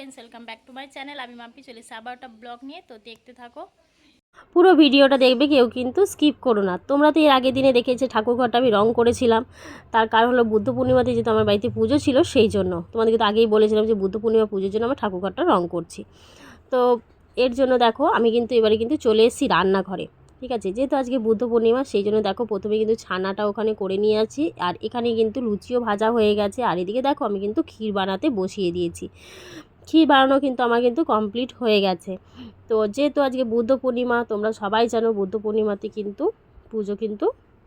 Friends welcome back to my channel আমি মাম্পি চলে আবার একটা ব্লগ নিয়ে, তো দেখতে থাকো। পুরো ভিডিওটা দেখবে কেউ কিন্তু স্কিপ করো না। তোমরা তো এর আগের দিনে দেখেছে ঠাকুরঘরটা আমি রং করেছিলাম। তার কারণ হলো বুদ্ধ পূর্ণিমাতে যেহেতু আমার বাড়িতে পুজো ছিল, সেই জন্য। তোমাদেরকে তো আগেই বলেছিলাম যে বুদ্ধ পূর্ণিমা পুজোর জন্য আমার ঠাকুরঘরটা রং করছি। তো এর জন্য দেখো, আমি কিন্তু এবারে কিন্তু চলে এসেছি রান্নাঘরে। ঠিক আছে? যেহেতু আজকে বুদ্ধ পূর্ণিমা, সেই জন্য দেখো প্রথমে কিন্তু ছানাটা ওখানে করে নিয়ে আছি আর এখানে কিন্তু লুচিও ভাজা হয়ে গেছে। আর এদিকে দেখো আমি কিন্তু ক্ষীর বানাতে বসিয়ে দিয়েছি। ক্ষীর বানানো কিন্তু আমার কিন্তু কমপ্লিট হয়ে গেছে। তো যেহেতু আজকে বুদ্ধ পূর্ণিমা, তোমরা সবাই জানো বুদ্ধ পূর্ণিমাতে কিন্তু পুজো কিন্তু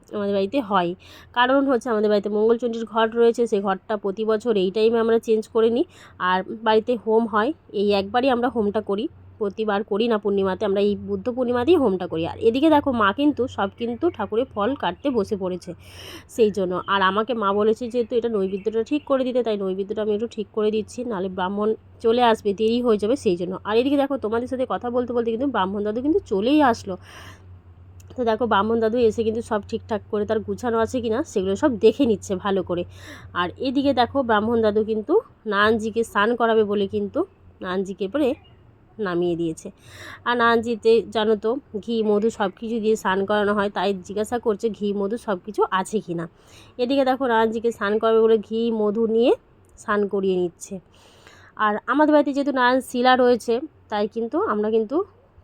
আমাদের বাড়িতে হয়। কারণ হচ্ছে আমাদের বাড়িতে মঙ্গলচণ্ডীর ঘর রয়েছে, সেই ঘরটা প্রতি বছর এই টাইমে আমরা চেঞ্জ করে নিই। আর বাড়িতে হোম হয়, এই একবারই আমরা হোমটা করি। প্রতিবার করি না পূর্ণিমাতে, আমরা এই বুদ্ধ পূর্ণিমাতেই হোমটা করি। আর এদিকে দেখো মা কিন্তু সব কিন্তু ঠাকুরের ফল কাটতে বসে পড়েছে সেই জন্য। আর আমাকে মা বলেছে যেহেতু এটা নৈবেদ্যটা ঠিক করে দিতে। তাই নৈবেদ্যটা আমি একটু ঠিক করে দিচ্ছি, নাহলে ব্রাহ্মণ চলে আসবে, দেরি হয়ে যাবে সেই জন্য। আর এদিকে দেখো তোমাদের সাথে কথা বলতে বলতে কিন্তু ব্রাহ্মণ দাদু কিন্তু চলেই আসলো। তো দেখো ব্রাহ্মণ দাদু এসে কিন্তু সব ঠিকঠাক করে তার গুছানো আছে কি না সেগুলো সব দেখে নিচ্ছে ভালো করে। আর এদিকে দেখো ব্রাহ্মণ দাদু কিন্তু নানজিকে স্নান করাবে বলে কিন্তু নানজিকে পরে নামিয়ে দিয়েছে। আর নানজিতে জানো তো, ঘি, মধু সব কিছু দিয়ে স্নান করানো হয়, তাই জিজ্ঞাসা করছে ঘি, মধু সব কিছু আছে কি না এদিকে দেখো নানজিকে স্নান করাবে বলে ঘি, মধু নিয়ে স্নান করিয়ে নিচ্ছে। আর আমাদের বাড়িতে যেহেতু নারায়ণ শিলা রয়েছে, তাই কিন্তু আমরা কিন্তু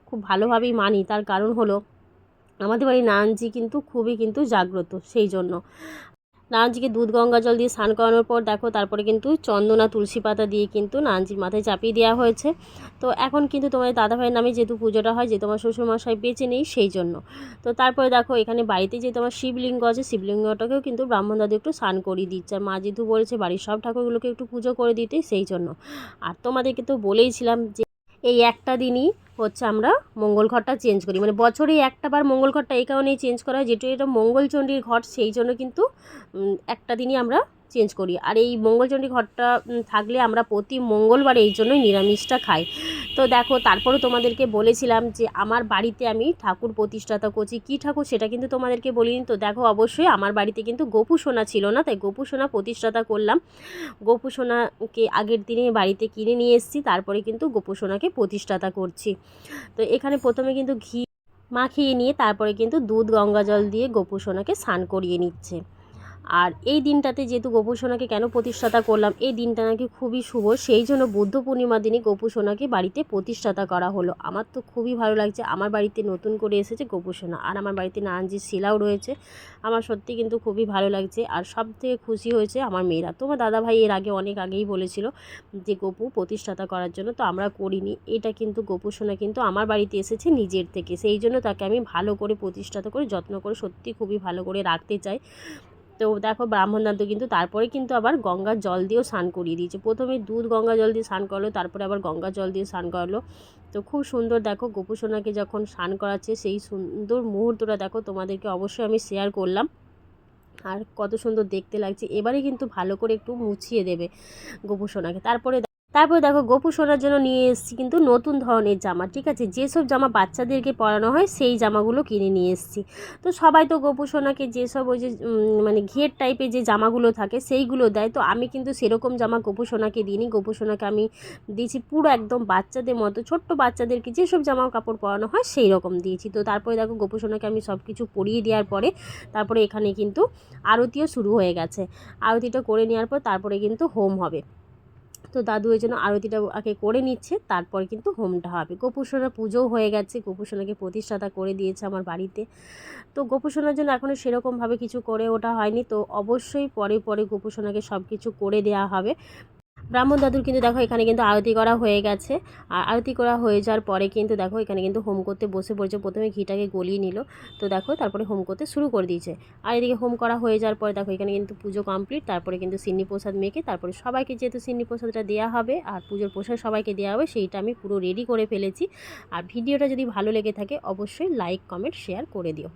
খুব ভালোভাবেই মানি। তার কারণ হলো, আমাদের বাড়ির নারায়ণজি কিন্তু খুবই কিন্তু জাগ্রত, সেই জন্য। নারায়ণজিকে দুধ, গঙ্গা জল দিয়ে স্নান করানোর পর দেখো তারপরে কিন্তু চন্দনা তুলসী পাতা দিয়ে কিন্তু নারায়ণজির মাথায় চাপিয়ে দেওয়া হয়েছে। তো এখন কিন্তু তোমার দাদাভাইয়ের নামে যেহেতু পুজোটা হয়, যে তোমার শ্বশুরমশাই বেঁচে নেই সেই জন্য। তো তারপরে দেখো এখানে বাড়িতে যে তোমার শিবলিঙ্গ আছে, শিবলিঙ্গটাকেও কিন্তু ব্রাহ্মণ দাদু একটু স্নান করিয়ে দিচ্ছে। আর মা যেহেতু বলেছে বাড়ির সব ঠাকুরগুলোকে একটু পুজো করে দিতে সেই জন্য। আর তোমাদেরকে তো বলেইছিলাম যে এই একটা দিনই হচ্ছে আমরা মঙ্গল ঘরটা চেঞ্জ করি। মানে বছরে একটা বার মঙ্গল ঘরটা এই কারণেই চেঞ্জ করা হয় যেটা এটা মঙ্গলচণ্ডীর ঘর, সেই জন্য কিন্তু একটা দিনই আমরা চেঞ্জ করি। আর এই মঙ্গলচণ্ডী ঘরটা থাকলে আমরা প্রতি মঙ্গলবার এই জন্যই নিরামিষটা খাই। তো দেখো, তারপরেও তোমাদেরকে বলেছিলাম যে আমার বাড়িতে আমি ঠাকুর প্রতিষ্ঠাতা করছি। কী ঠাকুর? সেটা কিন্তু তোমাদেরকে বলিনি। তো দেখো, অবশ্যই আমার বাড়িতে কিন্তু গোপু সোনা ছিল না, তাই গোপু সোনা প্রতিষ্ঠাতা করলাম। গোপু সোনাকে আগের দিনে বাড়িতে কিনে নিয়ে এসেছি, তারপরে কিন্তু গোপু সোনাকে প্রতিষ্ঠাতা করছি। তো এখানে প্রথমে কিন্তু ঘি মাখিয়ে নিয়ে, তারপরে কিন্তু দুধ গঙ্গা জল দিয়ে গোপু সোনাকে স্নান করিয়ে নিচ্ছে। আর এই দিনটাতে যেহেতু গোপু সোনাকে কেন প্রতিষ্ঠাতা করলাম, এই দিনটা নাকি খুবই শুভ। সেই জন্য বুদ্ধ পূর্ণিমার দিনে গোপু সোনাকে বাড়িতে প্রতিষ্ঠাতা করা হলো। আমার তো খুবই ভালো লাগছে। আমার বাড়িতে নতুন করে এসেছে গোপু সোনা। আর আমার বাড়িতে নারায়ণজির শিলাও রয়েছে। আমার সত্যি কিন্তু খুবই ভালো লাগছে। আর সব থেকে খুশি হয়েছে আমার মেয়েরা। তোমার দাদা ভাই এর আগে অনেক আগেই বলেছিল যে, গোপু প্রতিষ্ঠাতা করার জন্য তো আমরা করিনি। এটা কিন্তু গোপু সোনা কিন্তু আমার বাড়িতে এসেছে নিজের থেকে। সেই জন্য তাকে আমি ভালো করে প্রতিষ্ঠাতা করে, যত্ন করে, সত্যি খুবই ভালো করে রাখতে চাই। তো দেখো ব্রাহ্মণ তো কিন্তু তারপরে কিন্তু আবার গঙ্গা জল দিয়েও স্নান করিয়ে দিয়েছে। প্রথমে দুধ গঙ্গা জল দিয়ে স্নান করালো, তারপরে আবার গঙ্গা জল দিয়ে স্নান করালো। তো খুব সুন্দর দেখো গোপুসোনাকে যখন স্নান করাচ্ছে, সেই সুন্দর মুহূর্তটা দেখো তোমাদেরকে অবশ্যই আমি শেয়ার করলাম। আর কত সুন্দর দেখতে লাগছে। এবারে কিন্তু ভালো করে একটু মুছিয়ে দেবে গোপুসোনাকে তারপরে তারপরে দেখো, গোপু সোনার জন্য নিয়ে এসেছি কিন্তু নতুন ধরনের জামা, ঠিক আছে? যেসব জামা বাচ্চাদেরকে পরানো হয়, সেই জামাগুলো কিনে নিয়ে এসেছি। তো সবাই তো গোপু সোনাকে যেসব ওই যে মানে ঘের টাইপের যে জামাগুলো থাকে, সেইগুলো দেয়। তো আমি কিন্তু সেরকম জামা গোপু সোনাকে দিইনি। গোপু সোনাকে আমি দিয়েছি পুরো একদম বাচ্চাদের মতো, ছোট্ট বাচ্চাদেরকে যেসব জামা কাপড় পরানো হয় সেই রকম দিয়েছি। তো তারপরে দেখো, গোপু সোনাকে আমি সব কিছু পরিয়ে দেওয়ার পরে, তারপরে এখানে কিন্তু আরতিও শুরু হয়ে গেছে। আরতিটা করে নেওয়ার পর তারপরে কিন্তু হোম হবে। তো দাদু ওই জন্য আরতিটা আগে করে নিচ্ছে, তারপর কিন্তু হোমটা হবে। গোপুসোনার পুজোও হয়ে গেছে, গোপুসোনাকে প্রতিষ্ঠাতা করে দিয়েছে আমার বাড়িতে। তো গোপুসোনার জন্য এখনও সেরকমভাবে কিছু করে ওটা হয়নি, তো অবশ্যই পরে পরে গোপুসোনাকে সব কিছু করে দেয়া হবে। ব্রাহ্মণ দাদুর কিন্তু দেখো এখানে কিন্তু আরতি করা হয়ে গেছে। আর আরতি করা হয়ে যাওয়ার পরে কিন্তু দেখো এখানে কিন্তু হোম করতে বসে পড়েছে। প্রথমে ঘিটাকে গলিয়ে নিল। তো দেখো তারপরে হোম করতে শুরু করে দিয়েছে। আর এদিকে হোম করা হয়ে যাওয়ার পরে দেখো এখানে কিন্তু পুজো কমপ্লিট তারপরে কিন্তু সিন্নি প্রসাদ মেখে তারপরে সবাইকে যেহেতু সিন্নি প্রসাদটা দেওয়া হবে আর পুজোর প্রসাদ সবাইকে দেওয়া হবে, সেইটা আমি পুরো রেডি করে ফেলেছি। আর ভিডিওটা যদি ভালো লেগে থাকে অবশ্যই লাইক কমেন্ট শেয়ার করে দিও।